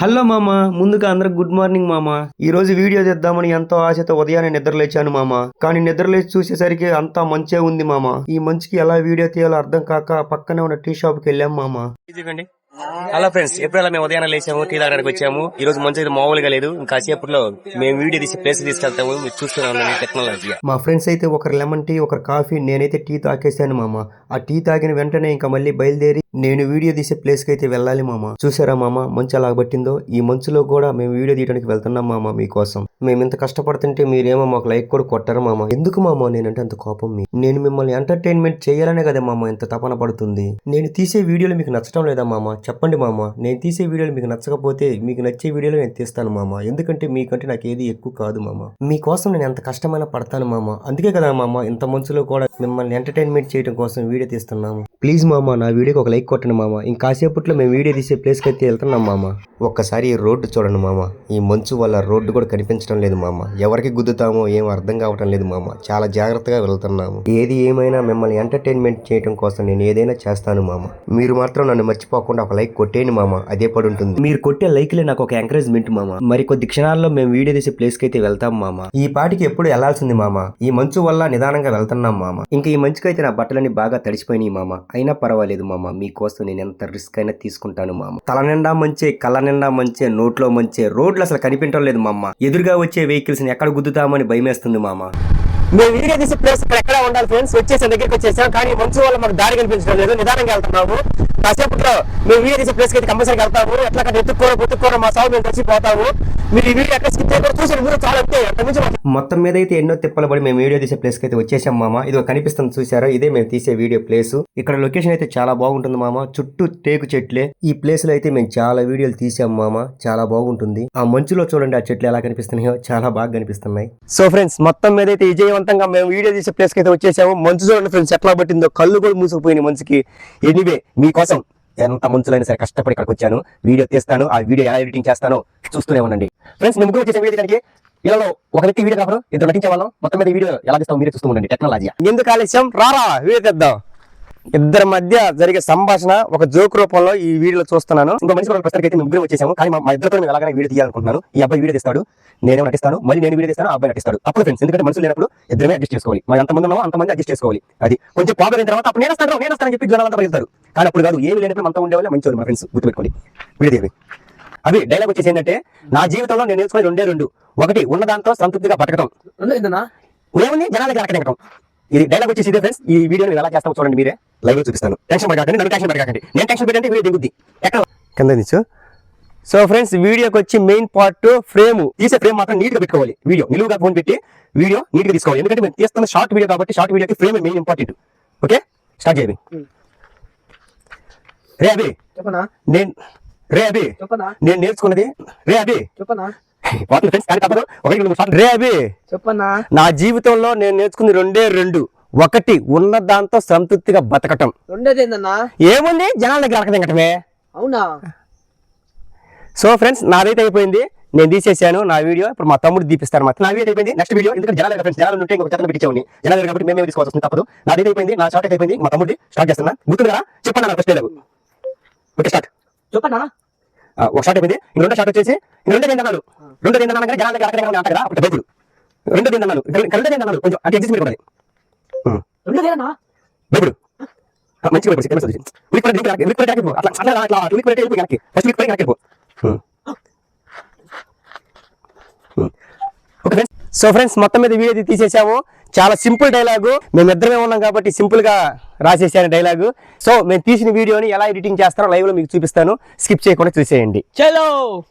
Hello మామ ముందుగా అందరికి గుడ్ మార్నింగ్ మామ. ఈ రోజు వీడియో తెద్దామని ఎంతో ఆశతో ఉదయాన్నే నిద్రలేచాను మామ. కానీ నిద్రలేచి చూసేసరికి అంతా మంచే ఉంది మామ. ఈ మంచుకి ఎలా వీడియో తీయాలో అర్థం కాక పక్కనే ఉన్న టీ షాప్కి వెళ్ళాం మామ. హలో ఫ్రెండ్స్ ఎప్పుడు మేము ఉదయాన్నే లేచాము టీ తాగడానికి వచ్చాము? ఈ రోజు మంచి అయితే మామూలుగా లేదు. ఇంకా సేపట్లో మేము వీడియో తీసి ప్లేస్ తీసుకెళ్తాము. మీరు చూస్తూనే ఉండండి టెక్నాలజీ మా ఫ్రెండ్స్ అయితే ఒకరు లెమన్ టీ ఒకరు కాఫీ నేనైతే టీ తాకేసాను మామ. ఆ టీ తాగిన వెంటనే ఇంకా మళ్ళీ బయలుదేరి నేను వీడియో తీసే ప్లేస్కి అయితే వెళ్ళాలి మామ. చూసారా మామ? మంచు ఎలా పట్టిందో? ఈ మంచులో కూడా మేము వీడియో తీయడానికి వెళ్తున్నాం మామ మీకోసం. మేము ఇంత కష్టపడుతుంటే మీరేమో మాకు లైక్ కూడా కొట్టరు మామ. ఎందుకు మామ? నేనంటే అంత కోపం మీ నేను మిమ్మల్ని ఎంటర్టైన్మెంట్ చేయాలనే కదా మామ ఇంత తపన పడుతుంది. నేను తీసే వీడియోలు మీకు నచ్చడం లేదా మామ? చెప్పండి మామ. నేను తీసే వీడియోలు మీకు నచ్చకపోతే మీకు నచ్చే వీడియోలు నేను తీస్తాను మామ. ఎందుకంటే మీకంటే నాకు ఏది ఎక్కువ కాదు మామ. మీకోసం నేను ఎంత కష్టమైనా పడతాను మామ. అందుకే కదా మామ ఇంత మంచులో కూడా మిమ్మల్ని ఎంటర్టైన్మెంట్ చేయడం కోసం వీడియో తీస్తున్నాము. ప్లీజ్ మామ నా వీడియోకి ఒక లైక్ కొట్టండి మామ. ఇంకాసేపట్లో మేము వీడియో తీసే ప్లేస్కి అయితే వెళ్తున్నాం మామ. ఒక్కసారి ఈ రోడ్డు చూడండి మామ. ఈ మంచు వల్ల రోడ్డు కూడా కనిపించడం లేదు మామ. ఎవరికి గుద్దుతామో ఏం అర్థం కావటం లేదు మామ. చాలా జాగ్రత్తగా వెళ్తున్నాము. ఏది ఏమైనా మిమ్మల్ని ఎంటర్టైన్మెంట్ చేయడం కోసం నేను ఏదైనా చేస్తాను మామ. మీరు మాత్రం నన్ను మర్చిపోకుండా ఒక లైక్ కొట్టేయండి మామ. అదే పడి ఉంటుంది. మీరు కొట్టే లైక్లే నాకు ఒక ఎంకరేజ్మెంట్ మామ. మరి కొద్ది క్షణాల్లో మేము వీడియో తీసే ప్లేస్కి అయితే వెళ్తాం మామ. ఈ పాటికి ఎప్పుడు వెళ్ళాల్సింది మామ. ఈ మంచు వల్ల నిదానంగా వెళ్తున్నాం మామ. ఇంకా ఈ మంచుకైతే నా బట్టలన్నీ బాగా తడిసిపోయినాయి మామ. అయినా పర్వాలేదు మామ. మీకోసం నేను ఎంత రిస్క్ అయినా తీసుకుంటాను మామ. తల నిండా మంచే కళ్ళ నిండా మంచే నోట్లో మంచే రోడ్లు అసలు కనిపించడం లేదు మామ. ఎదురుగా వచ్చే వెహికల్స్ని ఎక్కడ గుద్దుతామని భయమేస్తుంది మామ. మేము వీడియో తీసే ప్లేస్ ఇక్కడ ఎక్కడ ఉండాలి ఫ్రెండ్స్. వచ్చేసాం దగ్గరికి వచ్చేసాం. కానీ మంచు వల్ల మాకు దారి కనిపించడం లేదు. నిదానంగా వెళ్తున్నాము. కాసేపట్లో మేము వీడియో తీసే ప్లేస్కి అయితే కంపల్సరీ వెళ్తాము ఎట్లా ఎత్తుక్కోవడం పొత్తుక్కోవడం మా సాగు మేము చచ్చిపోతాము మీరు ఈ వీడియో ఎక్కడ స్కిప్ చేయకుండా చూసారు మీరు చాలా అంతే. అక్కడి నుంచి మాకు మొత్తం మీద అయితే ఎన్నో తిప్పలు పడి మేము వీడియో తీసే ప్లేస్కి అయితే వచ్చేసాం మామ. ఇది కనిపిస్తుంది చూసారా ఇదే మేము తీసే వీడియో ప్లేస్ ఇక్కడ లొకేషన్ అయితే చాలా బాగుంటుంది మామ. చుట్టూ టేకు చెట్లే. ఈ ప్లేస్లో అయితే మేము చాలా వీడియోలు తీసాం మామ. చాలా బాగుంటుంది. ఆ మంచులో చూడండి ఆ చెట్లు ఎలా కనిపిస్తున్నాయో. చాలా బాగా కనిపిస్తున్నాయి. సో ఫ్రెండ్స్ మొత్తం మీద అయితే విజయవంతంగా మేము వీడియో తీసే ప్లేస్కి అయితే వచ్చేసాము. మంచు చూడండి ఫ్రెండ్స్ ఎట్లా పట్టిందో. కళ్ళు కూడా మూసుకుపోయినాయి మంచుకి. ఎనీవే మీకోసం ఎంత ముంచులైనా సరే కష్టపడి ఇక్కడికి వచ్చాను వీడియో తీస్తాను ఆ వీడియో ఎలా ఎడిటింగ్ చేస్తానో చూస్తూనే ఉండండి. ఫ్రెండ్స్ మేము ముగ్గురు వీడియో ఇలా ఒక వ్యక్తి వీడియో కాదు ఇద్దరు నటించే వాళ్ళం. మొత్తం మీద వీడియో ఎలా తీస్తాం మీరే చూస్తూ ఉండండి. టెక్నాలజీ ఎందుకు ఆలస్యం? రారా వీడియో తెద్దాం. ఇద్దరి మధ్య జరిగే సంభాషణ ఒక జోక్ రూపంలో ఈ వీడియోలో చూస్తున్నాను. ఇంకో ప్రస్తుతానికి అయితే ముగ్గురు వచ్చేసాము. కానీ మా ఇద్దరితో మేము ఎలాగైనా వీడియో తీయాలనుకుంటున్నాను. ఈ అబ్బాయి వీడియో తీస్తాడు నేనే నటిస్తాను మళ్ళీ నేను వీడియో తీస్తాను అబ్బాయి నటిస్తాడు. అప్పుడు ఫ్రెండ్స్ ఎందుకంటే మనుషులు లేనప్పుడు ఇద్దరమే అడ్జస్ట్ చేసుకోవాలి. మనం ఎంతమంది ఉన్నామో? అంతమంది అడ్జస్ట్ చేసుకోవాలి. అది కొంచెం ప్రాబ్లం అయిన తర్వాత అప్పుడు నేను వస్తాను నేను వస్తానని చెప్పి జనాలంతా వెళ్తారు కానీ అప్పుడు కాదు ఏమి లేనప్పుడు మనతో ఉండేవాళ్ళు మంచి మా ఫ్రెండ్స్ గుర్తుపెట్టుకోండి. వీడియో అవి డైలాగ్ వచ్చేసి ఏంటంటే నా జీవితంలో నేను నేర్చుకునే రెండే రెండు. ఒకటి ఉన్న దాంతో సంతృప్తిగా బతకడం ఏముంది? జనాలకి అడగడం ఇది డైలాగ్ వచ్చేసి ఇదే ఫ్రెండ్స్. ఈ వీడియో ఎలా చేస్తామో చూడండి మీరే. లైవ్లో చూపిస్తాను. టెన్షన్ పడకండి నన్ను టెన్షన్ పడకండి నేను టెన్షన్ పెట్టంటే వీడియో దిగుద్ది. ఎక్కడ? కింద దిచ్చు సో ఫ్రెండ్స్ వీడియోకి వచ్చి మెయిన్ పార్ట్ ఫ్రేమ్ తీసే ఫ్రేమ్ మాత్రం నీట్గా పెట్టుకోవాలి. వీడియో నిలువుగా ఫోన్ పెట్టి వీడియో నీట్గా తీసుకోవాలి. ఎందుకంటే మేము తీస్తున్న షార్ట్ వీడియో కాబట్టి షార్ట్ వీడియోకి frame main important okay start చేయండి రే అభి. చెప్పనా? నేను రే అభి. చెప్పనా? నేను నేర్చుకున్నది రే అభి. రే అభి నా జీవితంలో నేను నేర్చుకుంది రెండే రెండు. ఒకటి ఉన్న దాంతో సంతృప్తిగా బతకటం. రెండోది ఏందన్నా ఏముంది? జనాల దగ్గర అడగటమే అవునా? సో ఫ్రెండ్స్ నాదైతే అయిపోయింది. నేను తీసేసాను నా వీడియో. ఇప్పుడు మా తమ్ముడు దీపిస్తారు మా నా వీడియో అయిపోయింది. Next video. ఎందుకంటే జనాల ఫ్రెండ్స్ జనాలు ఉంటే ఇంకొక చెత్తను పెట్టించేవాడిని. జనాల దగ్గర కాబట్టి మేమే తీసుకోవాల్సి వస్తుంది తప్పదు. నాదైతే అయిపోయింది. నా షార్ట్ అయిపోయింది. మా తమ్ముడి స్టార్ట్ చేస్తున్నా. గుర్తుంది? కదా చెప్పండి నా ఫస్ట్ డైలాగ్. Okay start. చెప్పనా ఒక షార్ట్ అయిపోయింది. ఇంక రెండో షార్ట్ వచ్చేసి రెండో ఏందన్నాడు రెండో ఏందన్నా కానీ జనాల దగ్గర అడగడం అంట కదా అప్పుడు భయపడు రెండో ఏందన్నాడు రెండో ఏందన్నాడు కొంచెం అంటే ఎగ్జిస్ట్ కూడా రెండోదేనా భయపడు ఆ, మంచిగా భయపడి కెమెరా చూసి. ఉలిక్ పడి ఉలిక్ పడి ఉలిక్ పడి వెళ్ళిపో. అట్లా అట్లా అట్లా ఉలిక్ పడి వెళ్ళిపో వెనక్కి. ఫస్ట్ ఉలిక్ పడి వెనక్కి వెళ్ళిపో. హ్మ్. హ్మ్. ఓకే ఫ్రెండ్స్ సో ఫ్రెండ్స్ మొత్తం మీద వీడియో తీసేసాము. చాలా సింపుల్ డైలాగు. మేము ఇద్దరమే ఉన్నాం కాబట్టి సింపుల్గా రాసేసాను డైలాగు. సో మేము తీసిన వీడియోని ఎలా ఎడిటింగ్ చేస్తారో లైవ్లో మీకు చూపిస్తాను. స్కిప్ చేయకుండా చూసేయండి. చలో!